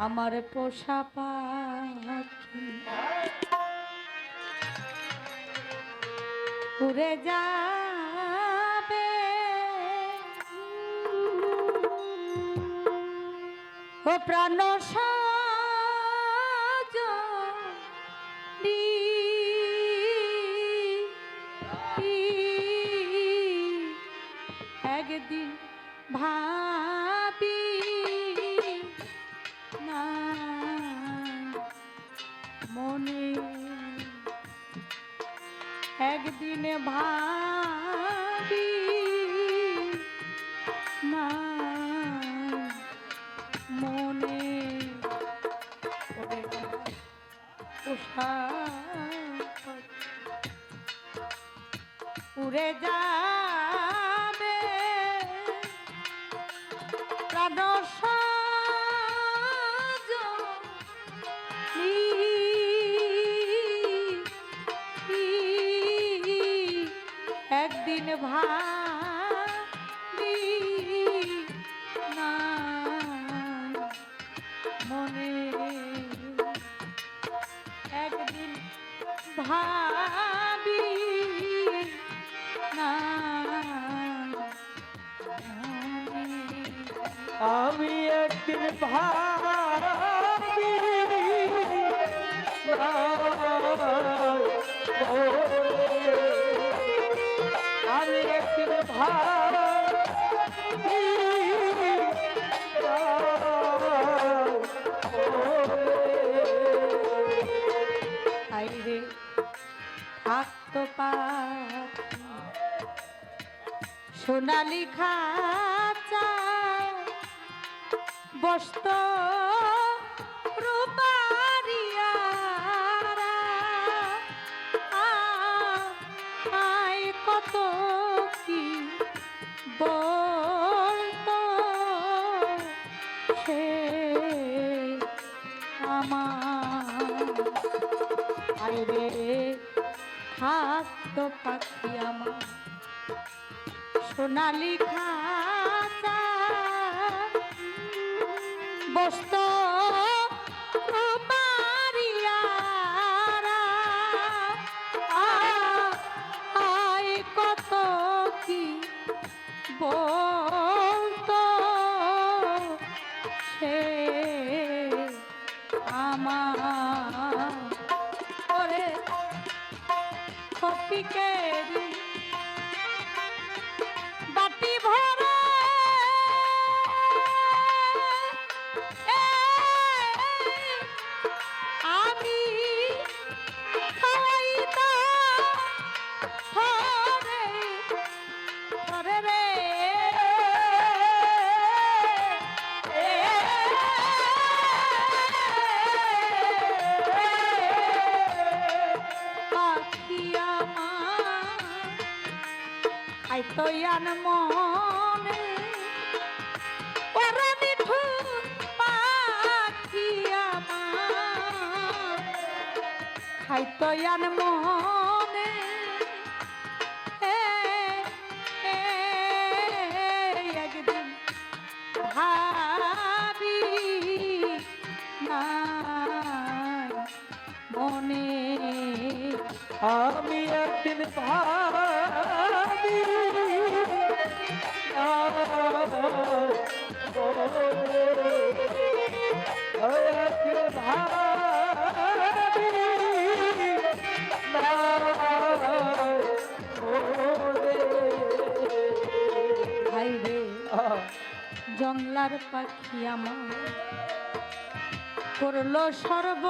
আমার পোষা পাখি। উড়ে যাবে। ও প্রাণ একদিন ভাবি একদিন ভাবি না মনে উড়ে যাবে। প্রাণ একদিন ভাবি না মনে একদিন ভাবি না। আমি একদিন সোনালি খাঁচা বসত রূপারিয়ারা আয় আমার? আরে খাদ্য পাখি আমার। সোনালি খাঁচা বস্ত আমার? ওরে কপিকেরি ঘরে রে। ইয়ান মনে। ওরে মিঠুন পাখি আমার। খাইতো মনে। নাই মনে আমি একদিন ভাবি। জংলার পাখি আমার। করল সর্ব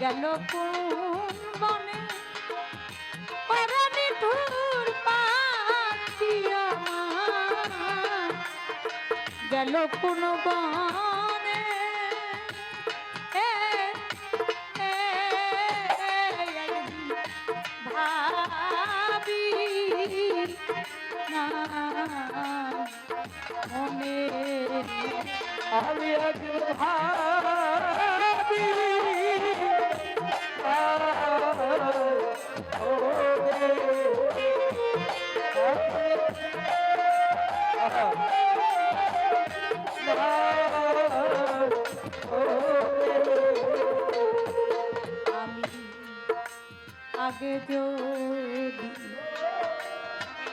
গেল কোন বনে পরানি পাখি আমার। গেল কোন বনে ভাবি না। মনে আমি একদিন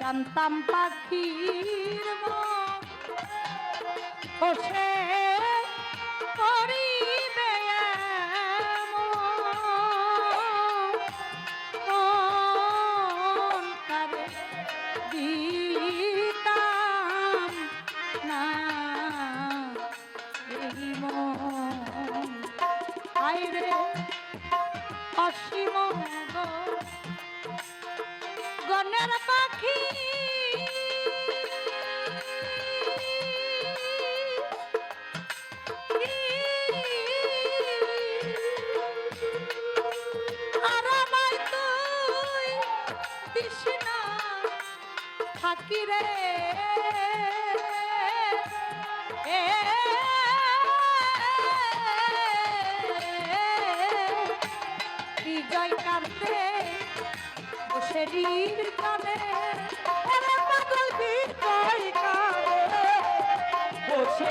জানতাম পাখির মন করিবে দিতাম না আইরে অসীম থাকি রে এ বিজয় বসে ঋণ কানে পাগল বিজয় কান্দে বসে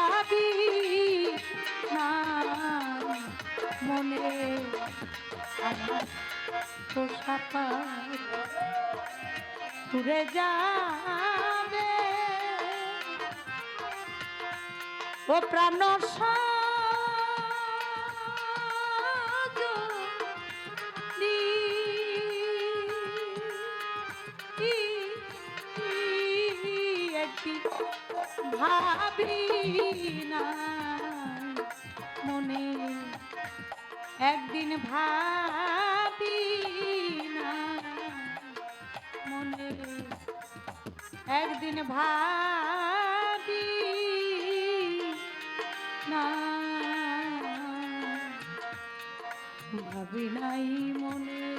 ঘুরে যাবে। ও প্রাণ ভাবি না মনে একদিন ভাবি না মনে একদিন ভাবি না ভাবি নাই মনে।